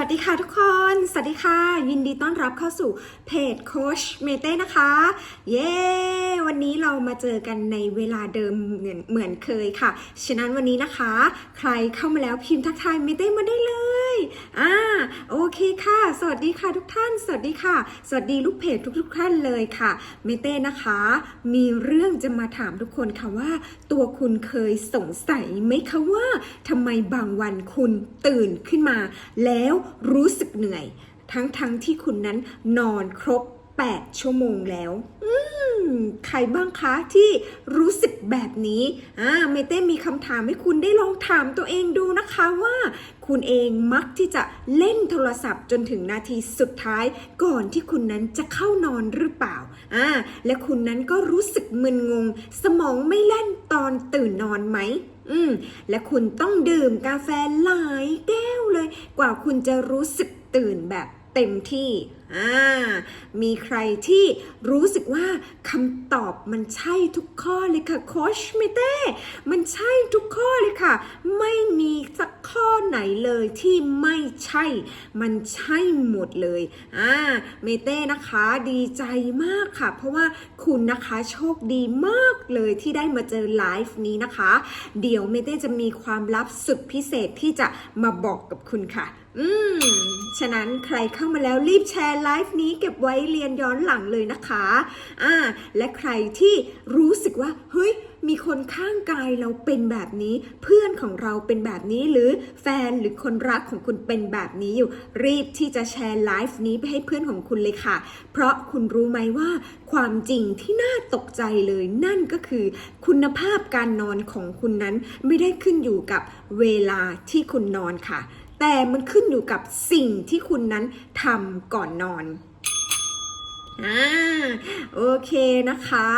วัสดีค่ะทุกคน สวัสดีค่ะ ยินดีต้อนรับเข้าสู่เพจโคชเมเต้นะคะ เย้ วันนี้เรามาเจอกันในเวลาเดิมเหมือนเหมือนเคยค่ะ ฉะนั้นวันนี้นะคะ ใครเข้ามาแล้วพิมพ์ทักทายเมเต้มาได้เลย อ่าโอเคค่ะ สวัสดีค่ะทุกท่าน สวัสดีค่ะ สวัสดีลูกเพจทุก ๆ ท่านเลยค่ะ เมเต้นะคะ มีเรื่องจะมาถามทุกคนค่ะว่า ตัวคุณเคยสงสัยไหมคะว่าทำไมบางวันคุณตื่นขึ้นมา แล้วรู้สึกเหนื่อย ทั้งๆทที่คุณนั้นนอนครบ 8 ชั่วโมงแล้วอืมใครบ้างคะที่รู้สึกแบบนี้อ่าเมเต้มีคำถามให้คุณได้ลองถามตัวเองดูนะคะว่า คุณเองมักที่จะเล่นโทรศัพท์จนถึงนาทีสุดท้าย ก่อนที่คุณนั้นจะเข้านอนหรือเปล่าอ่าและคุณนั้นก็รู้สึกมึนงง สมองไม่เล่นตอนตื่นนอนไหมอืมและคุณต้องดื่มกาแฟหลายแก้วเลย กว่าคุณจะรู้สึกตื่นแบบเต็มที่ อ่ามีใครที่รู้สึกว่าคำตอบมันใช่ทุกข้อเลยค่ะโคชเมเต้มันใช่ทุกข้อเลยค่ะ ไม่มีสักข้อไหนเลยที่ไม่ใช่ มันใช่หมดเลยอ่าเมเต้นะคะดีใจมากค่ะ เพราะว่าคุณนะคะโชคดีมากเลยที่ได้มาเจอไลฟ์นี้นะคะ เดี๋ยวเมเต้จะมีความลับสุดพิเศษที่จะมาบอกกับคุณค่ะ อืม ฉะนั้นใครเข้ามาแล้วรีบแชร์ไลฟ์นี้เก็บไว้เรียนย้อนหลังเลยนะคะอ่าและใครที่รู้สึกว่า เฮ้ยมีคนข้างกายเราเป็นแบบนี้ เพื่อนของเราเป็นแบบนี้หรือแฟนหรือคนรักของคุณเป็นแบบนี้อยู่ รีบที่จะแชร์ไลฟ์นี้ไปให้เพื่อนของคุณเลยค่ะ เพราะคุณรู้ไหมว่าความจริงที่น่าตกใจเลยนั่นก็คือ คุณภาพการนอนของคุณนั้นไม่ได้ขึ้นอยู่กับเวลาที่คุณนอนค่ะ แต่มันขึ้นอยู่กับสิ่งที่คุณนั้นทำก่อนนอน อ่าโอเคนะคะ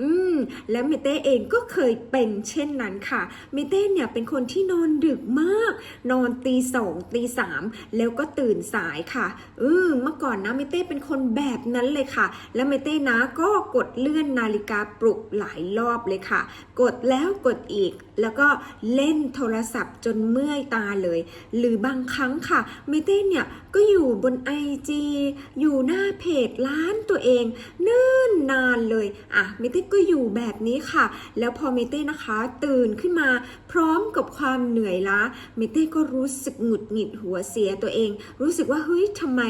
อืม และเมเต้เองก็เคยเป็นเช่นนั้นค่ะ เมเต้เนี่ยเป็นคนที่นอนดึกมาก นอนตีสองตีสามแล้วก็ตื่นสายค่ะเออเมื่อก่อนนะเมเต้เป็นคนแบบนั้นเลยค่ะ และเมเต้นะก็กดเลื่อนนาฬิกาปลุกหลายรอบเลยค่ะ กดแล้วกดอีก แล้วก็เล่นโทรศัพท์จนเมื่อยตาเลย หรือบางครั้งค่ะ เมเต้เนี่ยก็อยู่บนไอจีอยู่หน้าเพจร้านตัวเองเนิ่นนานเลยอะเมเต้ก็อยู่แบบนี้ค่ะ แล้วพอเมเต้นะคะ ตื่นขึ้นมาพร้อมกับความเหนื่อยล้าเมเต้ก็รู้สึกหงุดหงิดหัวเสียตัวเอง รู้สึกว่าเฮ้ยทำไม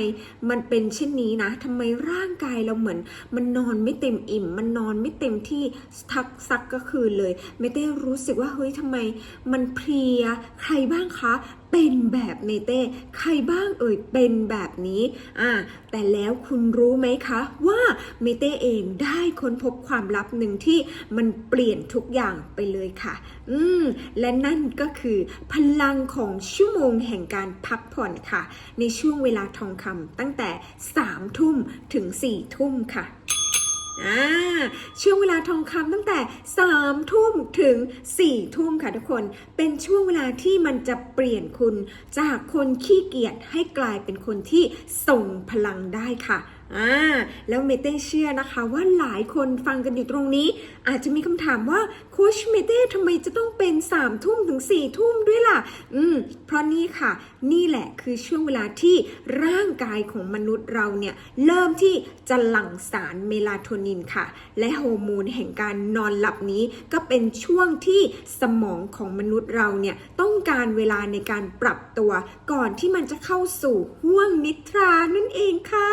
มันเป็นเช่นนี้นะทำไมร่างกายเราเหมือน มันนอนไม่เต็มอิ่ม มันนอนไม่เต็มที่ทักซักก็คืนเลยเมเต้รู้สึกว่าเฮ้ยทำไมมันเพลียใครบ้างคะเป็นแบบเมเต้ใครบ้างเอ่ยเป็นแบบนี้อ่าแต่แล้วคุณรู้ไหมคะว่าเมเต้เองได้ค้นพบความลับหนึ่งที่มันเปลี่ยนทุกอย่างไปเลยค่ะ อืมและนั่นก็คือพลังของชั่วโมงแห่งการพักผ่อนค่ะ ในช่วงเวลาทองคำตั้งแต่3ทุ่มถึง4ทุ่มค่ะ ช่วงเวลาทองคำตั้งแต่3ทุ่มถึง4ทุ่มค่ะทุกคน เป็นช่วงเวลาที่มันจะเปลี่ยนคุณ จากคนขี้เกียจให้กลายเป็นคนที่ส่งพลังได้ค่ะอ่าแล้วเมเต้เชื่อนะคะว่าหลายคนฟังกันอยู่ตรงนี้ อาจจะมีคำถามว่าโค้ชเมเต้ทำไมจะต้องเป็น3ทุ่มถึง4ทุ่มด้วยล่ะ อืม เพราะนี่ค่ะนี่แหละคือช่วงเวลาที่ร่างกายของมนุษย์เราเนี่ยเริ่มที่จะหลั่งสารเมลาโทนินค่ะ และฮอร์โมนแห่งการนอนหลับนี้ ก็เป็นช่วงที่สมองของมนุษย์เราเนี่ยต้องการเวลาในการปรับตัวก่อนที่มันจะเข้าสู่ห่วงนิทรานั่นเองค่ะ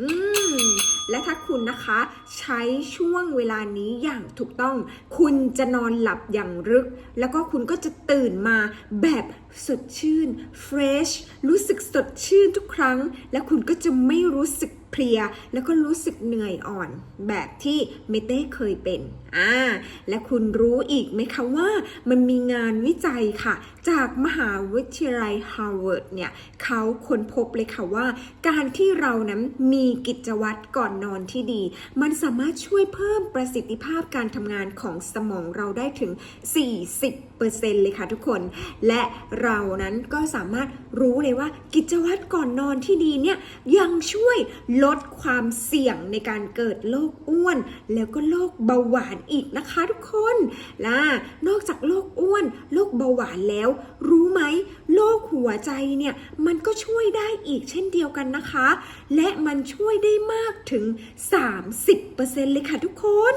อืมและถ้าคุณนะคะใช้ช่วงเวลานี้อย่างถูกต้อง คุณจะนอนหลับอย่างลึก แล้วก็คุณก็จะตื่นมาแบบ สดชื่น fresh รู้สึกสดชื่นทุกครั้ง และคุณก็จะไม่รู้สึกเพลีย แล้วก็รู้สึกเหนื่อยอ่อน แบบที่เมเต้เคยเป็นอ่าและคุณรู้อีกไหมคะว่ามันมีงานวิจัยค่ะ จากมหาวิทยาลัยฮาร์วาร์ดเนี่ยเขาค้นพบเลยค่ะว่า การที่เรานั้นมีกิจวัตรก่อนนอนที่ดี มันสามารถช่วยเพิ่มประสิทธิภาพการทำงานของสมองเราได้ถึง 40%เลยค่ะทุกคน และเรานั้นก็สามารถรู้เลยว่ากิจวัตรก่อนนอนที่ดีเนี่ยยังช่วยลดความเสี่ยงในการเกิดโรคอ้วน แล้วก็โรคเบาหวานอีกนะคะทุกคนและนอกจากโรคอ้วนโรคเบาหวานแล้ว รู้ไหมโรคหัวใจเนี่ยมันก็ช่วยได้อีกเช่นเดียวกันนะคะ และมันช่วยได้มากถึง 30%เลยค่ะทุกคน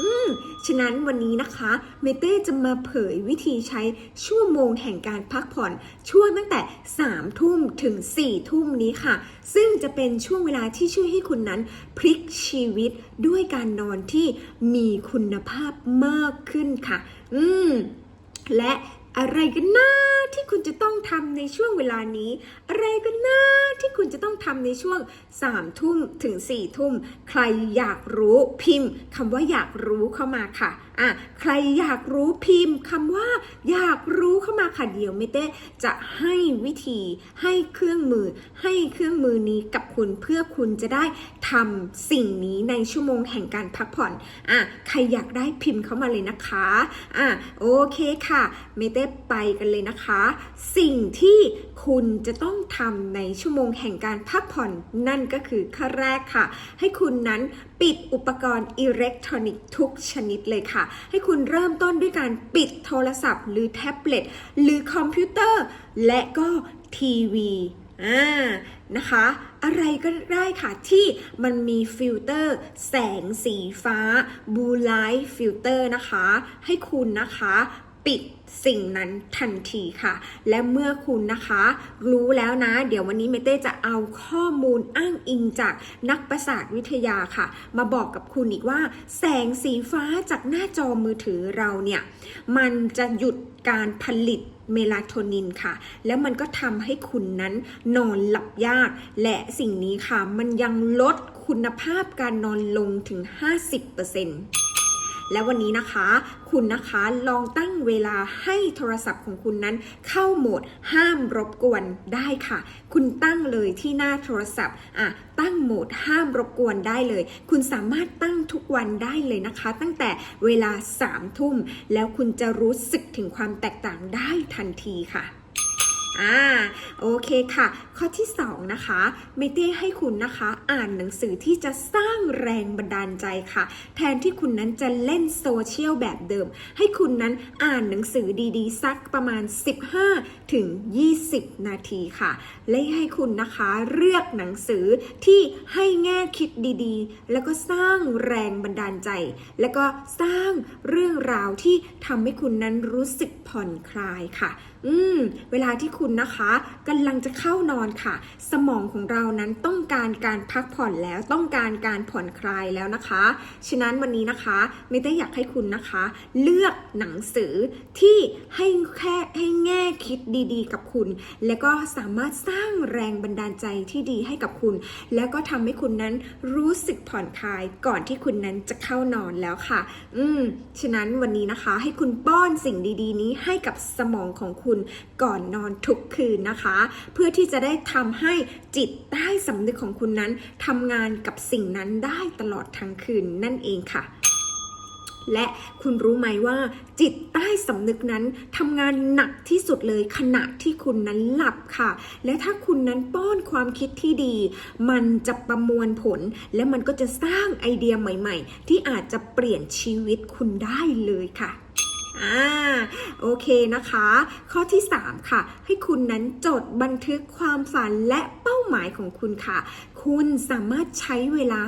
อืมฉะนั้นวันนี้นะคะ เมเต้จะมาเผยวิธีใช้ชั่วโมงแห่งการพักผ่อน ช่วงตั้งแต่ 3 ทุ่มถึง 4 ทุ่มนี้ค่ะ ซึ่งจะเป็นช่วงเวลาที่ช่วยให้คุณนั้น พลิกชีวิตด้วยการนอนที่มีคุณภาพมากขึ้นค่ะ อืมและ อะไรกันนะที่คุณจะต้องทำในช่วงเวลานี้ อะไรกันนะที่คุณจะต้องทำในช่วง3ทุ่มถึง4ทุ่ม ใครอยากรู้พิมพ์คำว่าอยากรู้เข้ามาค่ะอะ ใครอยากรู้พิมพ์คำว่า อยากรู้เข้ามาค่ะเดี๋ยวเมเต้จะให้วิธีให้เครื่องมือ ให้เครื่องมือนี้กับคุณเพื่อคุณจะได้ทำสิ่งนี้ในชั่วโมงแห่งการพักผ่อนอะใครอยากได้พิมพ์เข้ามาเลยนะคะอะโอเคค่ะเมเต้ไปกันเลยนะคะ สิ่งที่คุณจะต้องทำในชั่วโมงแห่งการพักผ่อนนั่นก็คือข้อแรกค่ะ ให้คุณนั้นปิดอุปกรณ์อิเล็กทรอนิกส์ทุกชนิดเลยค่ะ ให้คุณเริ่มต้นด้วยการปิดโทรศัพท์ หรือแท็บเล็ตหรือคอมพิวเตอร์ และก็ทีวีอ่านะคะ อะไรก็ได้ค่ะที่มันมีฟิลเตอร์แสงสีฟ้าบูไลท์ฟิลเตอร์นะคะ ให้คุณนะคะ ปิดสิ่งนั้นทันทีค่ะ และเมื่อคุณนะคะ รู้แล้วนะ เดี๋ยววันนี้เมเต้จะเอาข้อมูลอ้างอิงจากนักประสาทวิทยาค่ะ มาบอกกับคุณอีกว่า แสงสีฟ้าจากหน้าจอมือถือเราเนี่ย มันจะหยุดการผลิตเมลาโทนินค่ะ แล้วมันก็ทำให้คุณนั้นนอนหลับยาก และสิ่งนี้ค่ะ มันยังลดคุณภาพการนอนลงถึง 50% และวันนี้นะคะ คุณนะคะลองตั้งเวลาให้โทรศัพท์ของคุณนั้น เข้าโหมดห้ามรบกวนได้ค่ะ คุณตั้งเลยที่หน้าโทรศัพท์อะตั้งโหมดห้ามรบกวนได้เลย คุณสามารถตั้งทุกวันได้เลยนะคะ ตั้งแต่เวลา3ทุ่ม แล้วคุณจะรู้สึกถึงความแตกต่างได้ทันทีค่ะอ่าโอเคค่ะ ข้อที่ 2 นะคะเมเต้ให้คุณนะคะอ่านหนังสือที่จะสร้างแรงบันดาลใจค่ะ แทนที่คุณนั้นจะเล่นโซเชียลแบบเดิม ให้คุณนั้นอ่านหนังสือดีๆ สักประมาณ 15 ถึง 20 นาทีค่ะ และให้คุณนะคะเลือกหนังสือที่ให้แง่คิดดีๆ แล้วก็สร้างแรงบันดาลใจ แล้วก็สร้างเรื่องราวที่ทำให้คุณนั้นรู้สึกผ่อนคลายค่ะ อืม เวลาที่คุณนะคะกำลังจะเข้านอนค่ะ สมองของเรานั้นต้องการการพักผ่อนแล้วต้องการการผ่อนคลายแล้วนะคะ ฉะนั้นวันนี้นะคะไม่ได้อยากให้คุณนะคะ เลือกหนังสือที่ให้แค่ให้แง่คิดดีๆ กับคุณ แล้วก็สามารถสร้างแรงบันดาลใจที่ดีให้กับคุณ แล้วก็ทำให้คุณนั้นรู้สึกผ่อนคลายก่อนที่คุณนั้นจะเข้านอนแล้วค่ะ อืมฉะนั้นวันนี้นะคะให้คุณป้อนสิ่งดี ๆ นี้ให้กับสมองของคุณก่อนนอนทุกคืนนะคะ เพื่อที่จะได้ทำให้จิตใต้สำนึกของคุณนั้นทำงานกับสิ่งนั้นได้ตลอดทั้งคืนนั่นเองค่ะและคุณรู้ไหมว่า จิตใต้สำนึกนั้นทำงานหนักที่สุดเลยขณะที่คุณนั้นหลับค่ะ และถ้าคุณนั้นป้อนความคิดที่ดี มันจะประมวลผล และมันก็จะสร้างไอเดียใหม่ ๆ ที่อาจจะเปลี่ยนชีวิตคุณได้เลยค่ะ อ่าโอเคนะคะ ข้อที่ 3 ค่ะ ให้คุณนั้นจดบันทึกความฝันและเป้าหมายของคุณค่ะ คุณสามารถใช้เวลา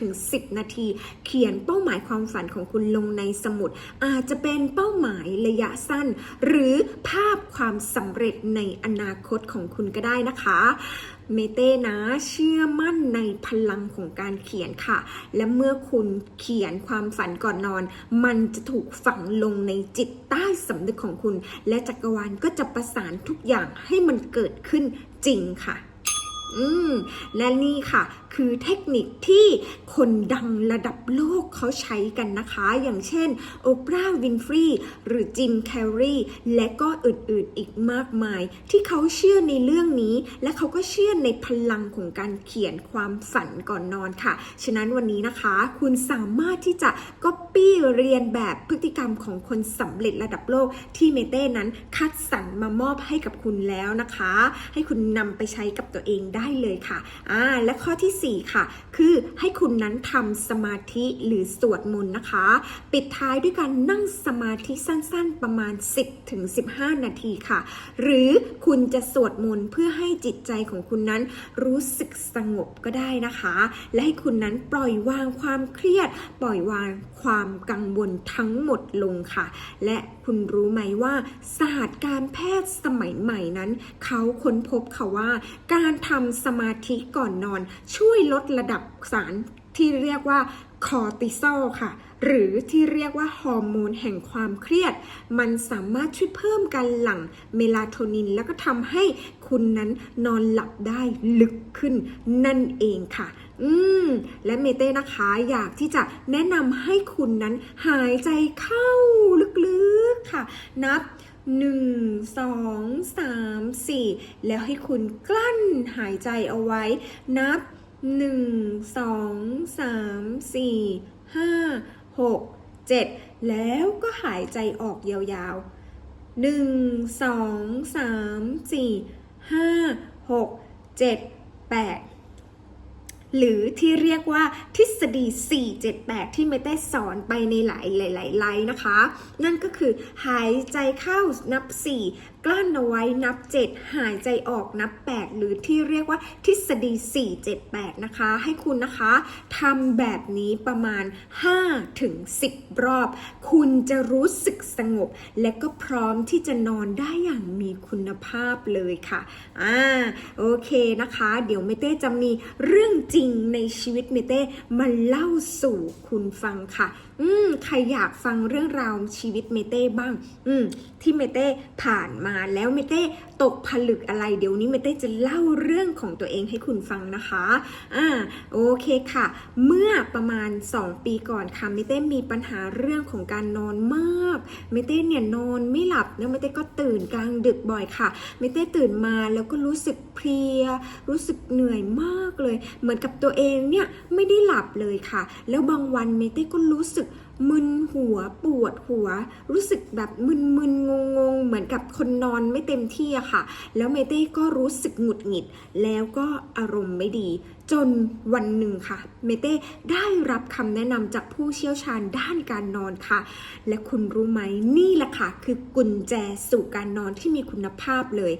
5-10 นาที เขียนเป้าหมายความฝันของคุณลงในสมุด อาจจะเป็นเป้าหมายระยะสั้น หรือภาพความสำเร็จในอนาคตของคุณก็ได้นะคะ เมเต้นะเชื่อมั่นในพลังของการเขียนค่ะ และเมื่อคุณเขียนความฝันก่อนนอน มันจะถูกฝังลงในจิตใต้สำนึกของคุณ และจักรวาลก็จะประสานทุกอย่างให้มันเกิดขึ้นจริงค่ะ อืมและนี่ค่ะ คือเทคนิคที่คนดังระดับโลกเขาใช้กันนะคะ อย่างเช่นโอปราห์วินฟรีหรือจิมแคร์รีและก็อื่นๆอีกมากมาย ที่เขาเชื่อในเรื่องนี้ และเขาก็เชื่อในพลังของการเขียนความฝันก่อนนอนค่ะ ฉะนั้นวันนี้นะคะ คุณสามารถที่จะก๊อปปี้เรียนแบบพฤติกรรมของคนสำเร็จระดับโลกที่เมเต้นั้นคัดสรรมามอบให้กับคุณแล้วนะคะ ให้คุณนำไปใช้กับตัวเองได้เลยค่ะอ่าและข้อที่สี่4ค่ะ คือให้คุณนั้นทำสมาธิหรือสวดมนต์นะคะ ปิดท้ายด้วยการนั่งสมาธิสั้นๆ ประมาณ 10-15 นาทีค่ะ หรือคุณจะสวดมนต์เพื่อให้จิตใจของคุณนั้นรู้สึกสงบก็ได้นะคะ และให้คุณนั้นปล่อยวางความเครียด ปล่อยวางความกังวลทั้งหมดลงค่ะ และคุณรู้ไหมว่าศาสตร์การแพทย์สมัยใหม่นั้น เขาค้นพบค่ะว่า การทำสมาธิก่อนนอนช่วยลดระดับสารที่เรียกว่าคอร์ติซอลค่ะ หรือที่เรียกว่าฮอร์โมนแห่งความเครียด มันสามารถช่วยเพิ่มการหลั่งเมลาโทนิน แล้วก็ทำให้คุณนั้นนอนหลับได้ลึกขึ้นนั่นเองค่ะ อืม และเมเต้นะคะอยากที่จะแนะนำให้คุณนั้นหายใจเข้าลึกๆค่ะ นับ1 2 3 4แล้วให้คุณกลั้นหายใจเอาไว้ นับ หนึ่งสองสามสี่ห้าหกเจ็ดแล้วก็หายใจออกยาวๆหนึ่งสองสามสี่ห้าหกเจ็ดแปด หรือที่เรียกว่าทฤษฎี 478 ที่เมเต้สอนไปในหลายหลายๆไลน์นะคะ นั่นก็คือหายใจเข้านับ 4 กลั้นเอาไว้นับ 7 หายใจออกนับ 8 หรือที่เรียกว่าทฤษฎี 478 นะคะ ให้คุณนะคะทำแบบนี้ประมาณ 5 ถึง 10 รอบ คุณจะรู้สึกสงบ และก็พร้อมที่จะนอนได้อย่างมีคุณภาพเลยค่ะ อ่า โอเคนะคะ เดี๋ยวเมเต้จะมีเรื่องจริงในชีวิตเมเต้มาเล่าสู่คุณฟังค่ะอืมใครอยากฟังเรื่องราวชีวิตเมเต้บ้าง อืมที่เมเต้ผ่านมาแล้วเมเต้ตกผลึกอะไรเดี๋ยวนี้เมเต้จะเล่าเรื่องของตัวเองให้คุณฟังนะคะอ่าโอเคค่ะ เมื่อประมาณ 2 ปีก่อนค่ะเมเต้มีปัญหาเรื่องของการนอนมากเมเต้เนี่ยนอนไม่หลับแล้วเมเต้ก็ตื่นกลางดึกบ่อยค่ะเมเต้ตื่นมาแล้วก็รู้สึกเพลีย รู้สึกเหนื่อยมากเลย เหมือนกับตัวเองเนี่ยไม่ได้หลับเลยค่ะ แล้วบางวันเมเต้ก็รู้สึกมึนหัวปวดหัว รู้สึกแบบมึนๆงงๆเหมือนกับคนนอนไม่เต็มที่อะค่ะ แล้วเมเต้ก็รู้สึกหงุดหงิด แล้วก็อารมณ์ไม่ดี จนวันหนึ่งค่ะ เมเต้ได้รับคำแนะนำจากผู้เชี่ยวชาญด้านการนอนค่ะ และคุณรู้ไหมนี่แหละค่ะ คือกุญแจสู่การนอนที่มีคุณภาพเลย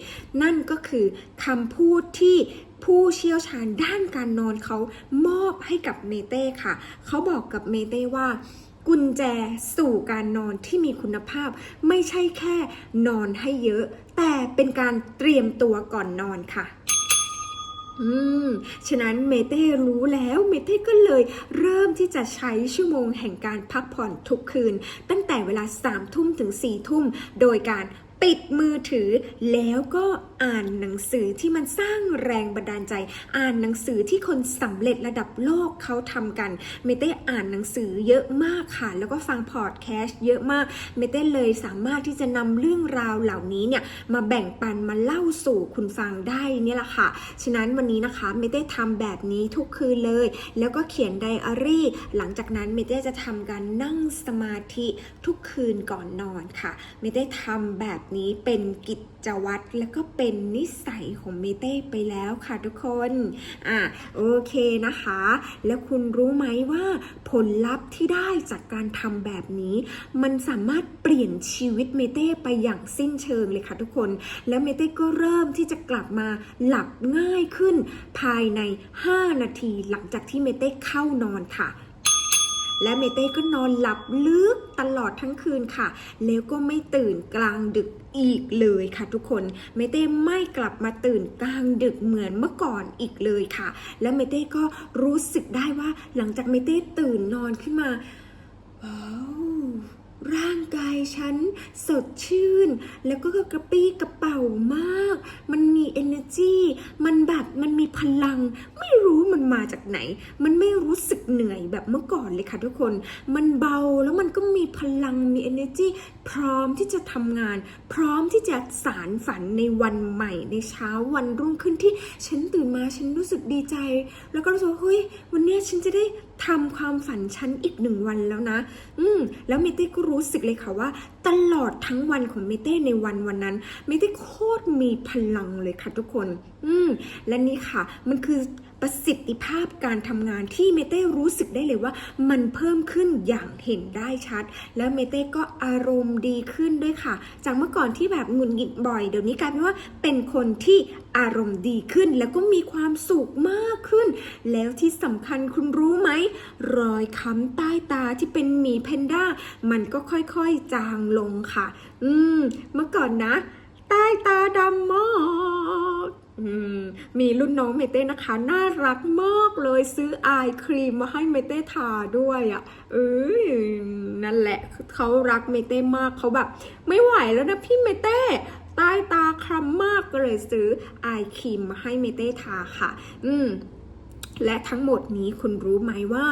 นั่นก็คือคำพูดที่ ผู้เชี่ยวชาญด้านการนอนเขามอบให้กับเมเต้ค่ะ เขาบอกกับเมเต้ว่ากุญแจสู่การนอนที่มีคุณภาพ ไม่ใช่แค่นอนให้เยอะ แต่เป็นการเตรียมตัวก่อนนอนค่ะอืม ฉะนั้นเมเต้รู้แล้วเมเต้ก็เลยเริ่มที่จะใช้ชั่วโมงแห่งการพักผ่อนทุกคืน ตั้งแต่เวลา3ามทุ่มถึง4ี่ทุ่ม โดยการ ปิดมือถือ แล้วก็อ่านหนังสือที่มันสร้างแรงบันดาลใจ อ่านหนังสือที่คนสำเร็จระดับโลกเขาทำกัน เมเต้อ่านหนังสือเยอะมากค่ะ แล้วก็ฟังพอดแคสต์เยอะมาก เมเต้เลยสามารถที่จะนำเรื่องราวเหล่านี้เนี่ยมาแบ่งปันมาเล่าสู่คุณฟังได้เนี่แหละค่ะ ฉะนั้นวันนี้นะคะ เมเต้ทำแบบนี้ทุกคืนเลย แล้วก็เขียนไดอารี่ หลังจากนั้นเมเต้จะทำการนั่งสมาธิทุกคืนก่อนนอนค่ะ เมเต้ทำแบบนี้เป็นกิจวัตรแล้วก็เป็นนิสัยของเมเต้ไปแล้วค่ะทุกคน อะโอเคนะคะ แล้วคุณรู้ไหมว่าผลลัพธ์ที่ได้จากการทำแบบนี้ มันสามารถเปลี่ยนชีวิตเมเต้ไปอย่างสิ้นเชิงเลยค่ะทุกคน แล้วเมเต้ก็เริ่มที่จะกลับมาหลับง่ายขึ้น ภายใน 5 นาทีหลังจากที่เมเต้เข้านอนค่ะ และเมเต้ก็นอนหลับลึกตลอดทั้งคืนค่ะ แล้วก็ไม่ตื่นกลางดึกอีกเลยค่ะทุกคนเมเต้ไม่กลับมาตื่นกลางดึกเหมือนเมื่อก่อนอีกเลยค่ะ และเมเต้ก็รู้สึกได้ว่าหลังจากเมเต้ตื่นนอนขึ้นมาว้าว ร่างกายฉันสดชื่น แล้วก็กระปี้กระเป๋ามาก มันมี energy มันแบบมันมีพลัง ไม่รู้มันมาจากไหน มันไม่รู้สึกเหนื่อยแบบเมื่อก่อนเลยค่ะทุกคน มันเบาแล้วมันก็ พลังมี energy พร้อมที่จะทำงาน พร้อมที่จะสารฝันในวันใหม่ ในเช้าวันรุ่งขึ้นที่ฉันตื่นมาฉันรู้สึกดีใจ แล้วก็รู้สึกว่าเฮ้ยวันนี้ฉันจะได้ทำความฝันฉันอีกหนึ่งวันแล้วนะ อืม แล้วเมเต้ก็รู้สึกเลยค่ะว่า ตลอดทั้งวันของเมเต้ในวันวันนั้น เมเต้โคตรมีพลังเลยค่ะทุกคน อืม และนี่ค่ะ มันคือ ประสิทธิภาพการทำงานที่เมเต้รู้สึกได้เลยว่า มันเพิ่มขึ้นอย่างเห็นได้ชัด แล้วเมเต้ก็อารมณ์ดีขึ้นด้วยค่ะ จากเมื่อก่อนที่แบบหงุดหงิดบ่อยเดี๋ยวนี้กลายเป็นว่าเป็นคนที่อารมณ์ดีขึ้น แล้วก็มีความสุขมากขึ้น แล้วที่สำคัญคุณรู้ไหมรอยค้ำใต้ตาที่เป็นหมีแพนด้า มันก็ค่อยๆจางลงค่ะ อืม เมื่อก่อนนะ ใต้ตาดำมากมีรุ่นน้องเมเต้นะคะ น่ารักมากเลยซื้ออายครีมมาให้เมเต้ทาด้วยอะ่ะเอ้ยนั่นแหละเขารักเมเต้มากเขาแบบ ไม่ไหวแล้วนะพี่เมเต้ใต้ตาคล้ำมากก็เลยซื้ออายครีมมาให้เมเต้ทาค่ะ อืมและทั้งหมดนี้คุณรู้ไหมว่า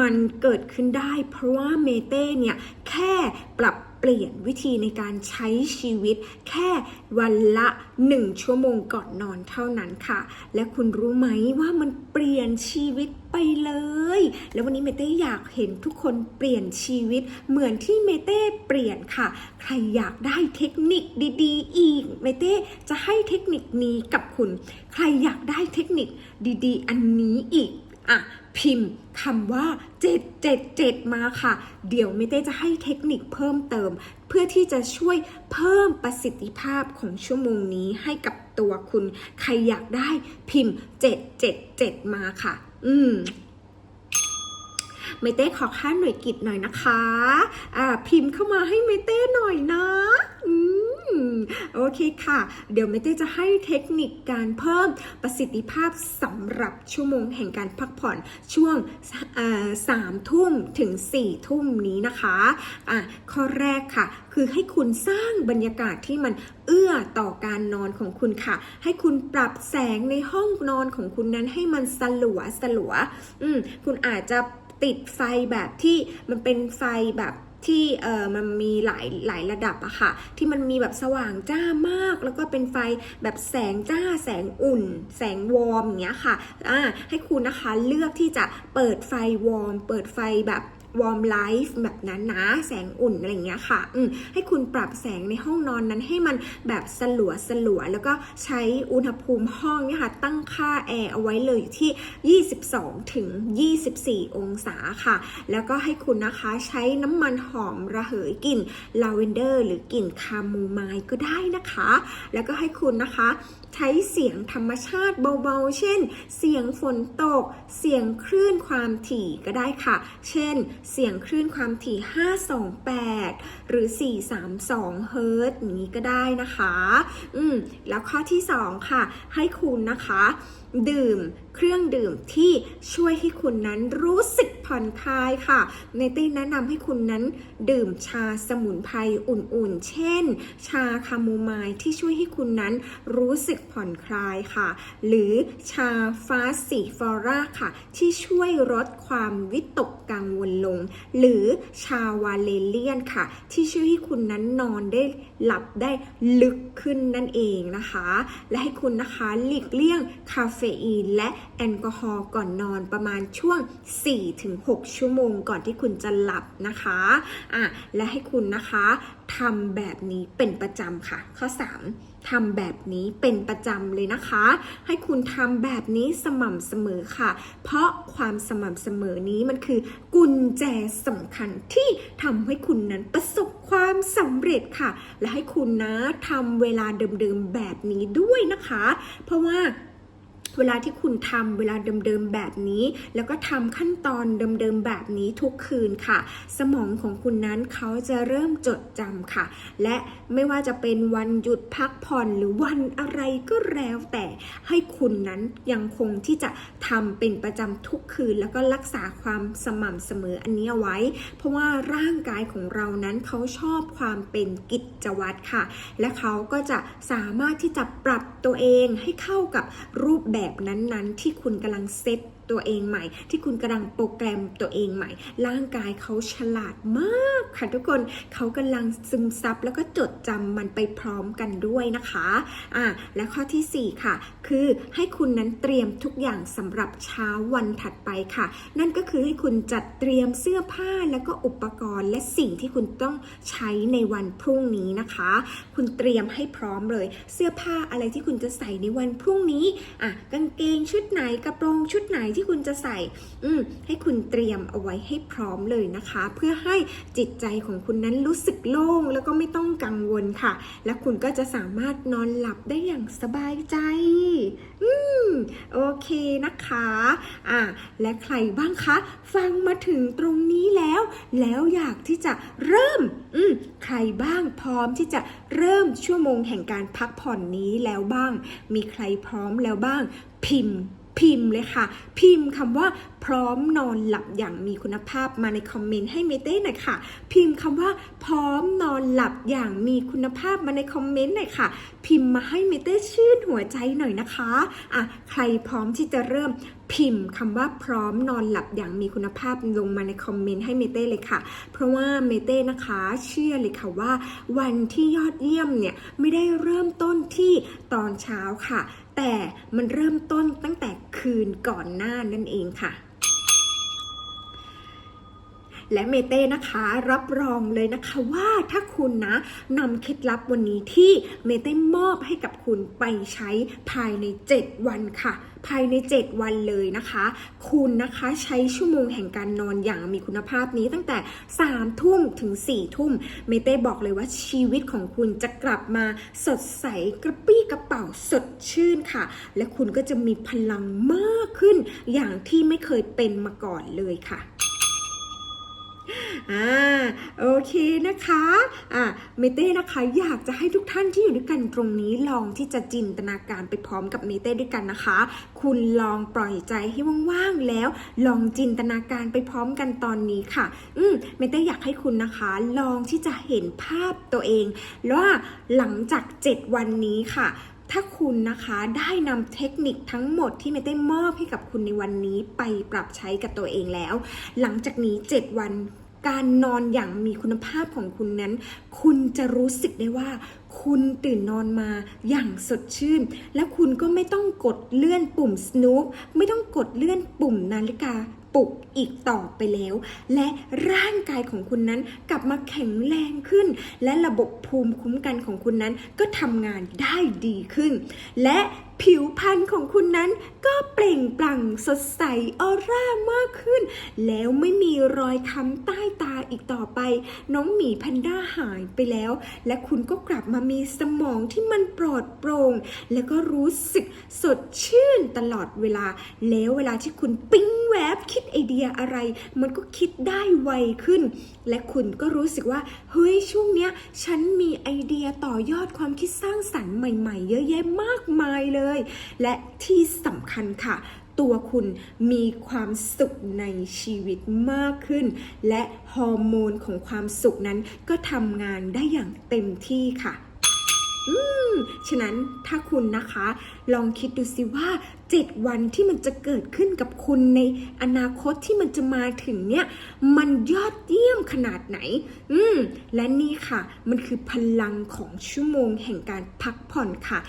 มันเกิดขึ้นได้ เพราะว่าเมเต้เนี่ยแค่ปรับ เปลี่ยนวิธีในการใช้ชีวิตแค่วันละ 1 ชั่วโมงก่อนนอนเท่านั้นค่ะ และคุณรู้ไหมว่ามันเปลี่ยนชีวิตไปเลย แล้ววันนี้เมเต้อยากเห็นทุกคนเปลี่ยนชีวิต เหมือนที่เมเต้เปลี่ยนค่ะ ใครอยากได้เทคนิคดีๆ อีก เมเต้จะให้เทคนิคนี้กับคุณ ใครอยากได้เทคนิคดีๆ อันนี้อีก อะพิมพ์คำว่า 777 มาค่ะ เดี๋ยวเมเต้จะให้เทคนิคเพิ่มเติม เพื่อที่จะช่วยเพิ่มประสิทธิภาพของชั่วโมงนี้ให้กับตัวคุณ ใครอยากได้พิมพ์ 777 มาค่ะ อืมเมเต้ขอค่าหน่วยกิจหน่อยนะคะ อ่า พิมพ์เข้ามาให้เมเต้หน่อยนะ อืม โอเคค่ะ เดี๋ยวเมเต้จะให้เทคนิคการเพิ่มประสิทธิภาพสำหรับชั่วโมงแห่งการพักผ่อนช่วงสามทุ่มถึงสี่ทุ่มนี้นะคะอะข้อแรกค่ะ คือให้คุณสร้างบรรยากาศที่มันเอื้อต่อการนอนของคุณค่ะ ให้คุณปรับแสงในห้องนอนของคุณนั้นให้มันสลัวสลัวอืมคุณอาจจะติดไฟแบบที่มันเป็นไฟแบบ ที่เออมันมีหลายหลายระดับอะค่ะ ที่มันมีแบบสว่างจ้ามาก แล้วก็เป็นไฟแบบแสงจ้าแสงอุ่น แสงวอร์มอย่างเงี้ยค่ะอ่าให้คุณนะคะเลือกที่จะเปิดไฟวอร์ม เปิดไฟแบบ วอร์มไลฟ์แบบนั้นนะ แสงอุ่นอะไรเงี้ยค่ะ อืมให้คุณปรับแสงในห้องนอนนั้นให้มันแบบสลัวสลัวแล้วก็ใช้อุณหภูมิห้องเนี่ยค่ะ ตั้งค่าแอร์เอาไว้เลยอยู่ที่ 22 ถึง 24 องศาค่ะ แล้วก็ให้คุณนะคะใช้น้ำมันหอมระเหยกลิ่นลาเวนเดอร์ หรือกลิ่นคาโมไมล์ก็ได้นะคะ แล้วก็ให้คุณนะคะ ใช้เสียงธรรมชาติเบาๆ เช่น เสียงฝนตก เสียงคลื่นความถี่ก็ได้ค่ะ เช่น เสียงคลื่นความถี่ 528 หรือ 432 เฮิรตซ์นี้ก็ได้นะคะ อืม แล้วข้อที่ 2 ค่ะ ให้คุณนะคะ ดื่ม เครื่องดื่มที่ช่วยให้คุณนั้นรู้สึกผ่อนคลายค่ะในเต้แนะนำให้คุณนั้นดื่มชาสมุนไพรอุ่นๆ เช่น ชาคาโมไมล์ที่ช่วยให้คุณนั้นรู้สึกผ่อนคลายค่ะ หรือชาฟาสซิฟอราค่ะ ที่ช่วยลดความวิตกกังวลลง หรือชาวาเลเลียนค่ะ ที่ช่วยให้คุณนั้นนอนได้หลับได้ลึกขึ้นนั่นเองนะคะ และให้คุณนะคะหลีกเลี่ยงคาเฟอีนและแอลกอฮอล์ก่อนนอนประมาณช่วง 4-6 ชั่วโมงก่อนที่คุณจะหลับนะคะอะและให้คุณนะคะทำแบบนี้เป็นประจำค่ะ ข้อ 3ทำแบบนี้เป็นประจำเลยนะคะ ให้คุณทำแบบนี้สม่ำเสมอค่ะ เพราะความสม่ำเสมอนี้มันคือ กุญแจสำคัญที่ทำให้คุณนั้นประสบความสำเร็จค่ะ และให้คุณนะทำเวลาเดิมๆแบบนี้ด้วยนะคะ เพราะว่า เวลาที่คุณทำเวลาเดิมๆแบบนี้ แล้วก็ทำขั้นตอนเดิมๆแบบนี้ทุกคืนค่ะ สมองของคุณนั้นเขาจะเริ่มจดจำค่ะ และไม่ว่าจะเป็นวันหยุดพักผ่อนหรือวันอะไรก็แล้วแต่ให้คุณนั้นยังคงที่จะทำเป็นประจำทุกคืน แล้วก็รักษาความสม่ำเสมออันนี้เอาไว้ เพราะว่าร่างกายของเรานั้นเขาชอบความเป็นกิจวัตรค่ะ และเขาก็จะสามารถที่จะปรับตัวเองให้เข้ากับรูปแบบแบบนั้นๆ ที่คุณกำลังเซต ตัวเองใหม่ ที่คุณกำลังโปรแกรมตัวเองใหม่ ร่างกายเขาฉลาดมากค่ะทุกคนเขากำลังซึมซับแล้วก็จดจำมันไปพร้อมกันด้วยนะคะอะและข้อทีสี่ 4 ค่ะ คือให้คุณนั้นเตรียมทุกอย่างสำหรับเช้าวันถัดไปค่ะ นั่นก็คือให้คุณจัดเตรียมเสื้อผ้าแล้วก็อุปกรณ์ และสิ่งที่คุณต้องใช้ในวันพรุ่งนี้นะคะ คุณเตรียมให้พร้อมเลย เสื้อผ้าอะไรที่คุณจะใส่ในวันพรุ่งนี้อะกางเกงชุดไหนกระโปรงชุดไหนที่คุณจะใส่ อืมให้คุณเตรียมเอาไว้ให้พร้อมเลยนะคะ เพื่อให้จิตใจของคุณนั้นรู้สึกโล่งแล้วก็ไม่ต้องกังวลค่ะ และคุณก็จะสามารถนอนหลับได้อย่างสบายใจ อืมโอเคนะคะอ่าและใครบ้างคะ ฟังมาถึงตรงนี้แล้ว แล้วอยากที่จะเริ่ม อืมใครบ้างพร้อมที่จะเริ่มชั่วโมงแห่งการพักผ่อนนี้แล้วบ้าง มีใครพร้อมแล้วบ้าง พิมพ์ พิมพ์เลยค่ะ พิมพ์คำว่าพร้อมนอนหลับอย่างมีคุณภาพมาในคอมเมนต์ให้เมเต้หน่อยค่ะ พิมพ์คำว่าพร้อมนอนหลับอย่างมีคุณภาพมาในคอมเมนต์หน่อยค่ะ พิมพ์มาให้เมเต้ชื่นหัวใจหน่อยนะคะอะใครพร้อมที่จะเริ่มพิมพ์คำว่าพร้อมนอนหลับอย่างมีคุณภาพลงมาในคอมเมนต์ให้เมเต้เลยค่ะ เพราะว่าเมเต้นะคะเชื่อเลยค่ะว่า วันที่ยอดเยี่ยมเนี่ยไม่ได้เริ่มต้นที่ตอนเช้าค่ะ แต่มันเริ่มต้นตั้งแต่คืนก่อนหน้านั่นเองค่ะ และเมเต้นะคะรับรองเลยนะคะว่าถ้าคุณนะนำเคล็ดลับวันนี้ที่เมเต้มอบให้กับคุณไปใช้ภายใน 7 วันค่ะ ภายใน 7 วันเลยนะคะ คุณนะคะใช้ชั่วโมงแห่งการนอนอย่างมีคุณภาพนี้ตั้งแต่3ทุ่มถึง4ทุ่มเมเต้บอกเลยว่าชีวิตของคุณจะกลับมาสดใสกระปี้กระเป๋าสดชื่นค่ะ และคุณก็จะมีพลังมากขึ้นอย่างที่ไม่เคยเป็นมาก่อนเลยค่ะ อ่าโอเคนะคะอ่าเมเต้นะคะอยากจะให้ทุกท่านที่อยู่ด้วยกันตรงนี้ลองที่จะจินตนาการไปพร้อมกับเมเต้ด้วยกันนะคะ คุณลองปล่อยใจให้ว่างๆแล้ว ลองจินตนาการไปพร้อมกันตอนนี้ค่ะ อืมเมเต้อยากให้คุณนะคะ ลองที่จะเห็นภาพตัวเองว่าหลังจาก 7 วันนี้ค่ะ ถ้าคุณนะคะได้นำเทคนิคทั้งหมดที่เมเต้มอบให้กับคุณในวันนี้ไปปรับใช้กับตัวเองแล้ว หลังจากนี้ 7 วันการนอนอย่างมีคุณภาพของคุณนั้น คุณจะรู้สึกได้ว่า คุณตื่นนอนมาอย่างสดชื่น และคุณก็ไม่ต้องกดเลื่อนปุ่ม snooze ไม่ต้องกดเลื่อนปุ่มนาฬิกา ปลุกอีกต่อไปแล้ว และร่างกายของคุณนั้นกลับมาแข็งแรงขึ้น และระบบภูมิคุ้มกันของคุณนั้นก็ทำงานได้ดีขึ้น และ ผิวพรรณของคุณนั้นก็เปล่งปลั่งสดใสออร่ามากขึ้น แล้วไม่มีรอยค้ำใต้ตาอีกต่อไป น้องหมีแพนด้าหายไปแล้ว และคุณก็กลับมามีสมองที่มันปลอดโปร่ง แล้วก็รู้สึกสดชื่นตลอดเวลา แล้วเวลาที่คุณปิ๊งแวบคิดไอเดียอะไร มันก็คิดได้ไวขึ้น และคุณก็รู้สึกว่า เฮ้ยช่วงเนี้ย ฉันมีไอเดียต่อยอดความคิดสร้างสรรค์ใหม่ ๆ เยอะแยะมากมายเลยและที่สำคัญค่ะ ตัวคุณมีความสุขในชีวิตมากขึ้น และฮอร์โมนของความสุขนั้นก็ทำงานได้อย่างเต็มที่ค่ะอืมฉะนั้นถ้าคุณนะคะ ลองคิดดูสิว่า 7 วันที่มันจะเกิดขึ้นกับคุณในอนาคตที่มันจะมาถึงเนี่ยมันยอดเยี่ยมขนาดไหน อืมและนี่ค่ะ มันคือพลังของชั่วโมงแห่งการพักผ่อนค่ะ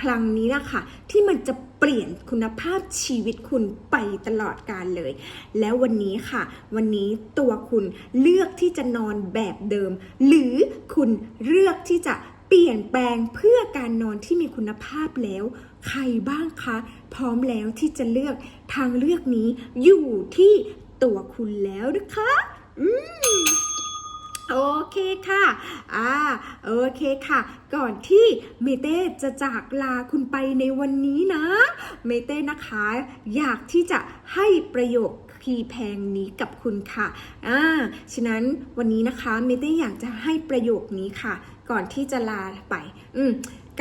พลังนี้นะคะที่มันจะเปลี่ยนคุณภาพชีวิตคุณไปตลอดกาลเลย แล้ววันนี้ค่ะ วันนี้ตัวคุณเลือกที่จะนอนแบบเดิม หรือคุณเลือกที่จะเปลี่ยนแปลงเพื่อการนอนที่มีคุณภาพแล้ว ใครบ้างคะ พร้อมแล้วที่จะเลือกทางเลือกนี้อยู่ที่ตัวคุณแล้วนะคะ อืม โอเคค่ะ อ่า โอเคค่ะ ก่อนที่เมเต้จะจากลาคุณไปในวันนี้นะ เมเต้นะคะ อยากที่จะให้ประโยคคีย์แพงนี้กับคุณค่ะ อ่า ฉะนั้นวันนี้นะคะ เมเต้อยากจะให้ประโยคนี้ค่ะ ก่อนที่จะลาไป อืม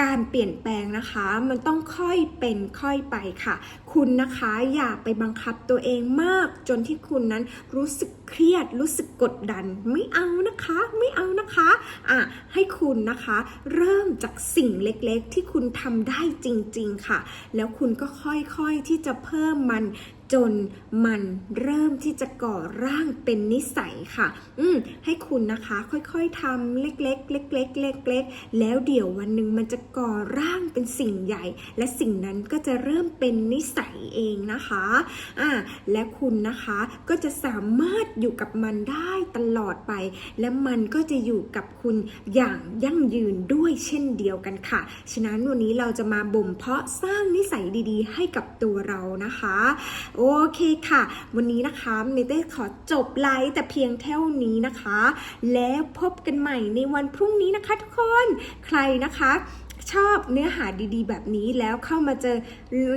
การเปลี่ยนแปลงนะคะมันต้องค่อยเป็นค่อยไปค่ะ คุณนะคะอย่าไปบังคับตัวเองมาก จนที่คุณนั้นรู้สึกเครียดรู้สึกกดดันไม่เอานะคะ ไม่เอานะคะอะให้คุณนะคะ เริ่มจากสิ่งเล็กๆ ที่คุณทำได้จริง ๆค่ะ แล้วคุณก็ค่อยๆที่จะเพิ่มมัน จนมันเริ่มที่จะก่อร่างเป็นนิสัยค่ะ อืมให้คุณนะคะค่อยๆทำเล็กๆ เล็กๆเล็กๆแล้วเดี๋ยววันหนึ่งมันจะก่อร่างเป็นสิ่งใหญ่ และสิ่งนั้นก็จะเริ่มเป็นนิสัยเองนะคะอ่าและคุณนะคะก็จะสามารถอยู่กับมันได้ตลอดไป และมันก็จะอยู่กับคุณอย่างยั่งยืนด้วยเช่นเดียวกันค่ะ ฉะนั้นวันนี้เราจะมาบ่มเพาะสร้างนิสัยดีๆ ให้กับตัวเรานะคะโอเคค่ะ วันนี้นะคะเมเต้ขอจบไลฟ์แต่เพียงเท่านี้นะคะ แล้วพบกันใหม่ในวันพรุ่งนี้นะคะทุกคน ใครนะคะ ชอบเนื้อหาดีๆ แบบนี้แล้วเข้ามาเจอ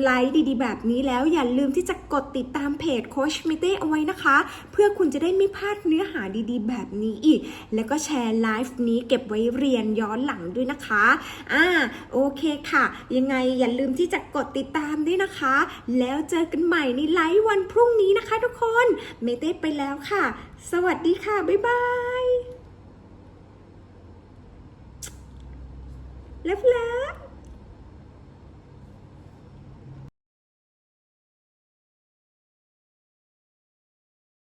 ไลฟ์ดีๆ แบบนี้แล้วอย่าลืมที่จะกดติดตามเพจโคชมิเต้เอาไว้นะคะ เพื่อคุณจะได้ไม่พลาดเนื้อหาดีๆ แบบนี้อีก แล้วก็แชร์ไลฟ์นี้เก็บไว้เรียนย้อนหลังด้วยนะคะอ่าโอเคค่ะ ยังไงอย่าลืมที่จะกดติดตามด้วยนะคะ แล้วเจอกันใหม่ในไลฟ์วันพรุ่งนี้นะคะ ทุกคนเมเต้ไปแล้วค่ะ สวัสดีค่ะ บ๊ายบาย เลิฟเลิฟ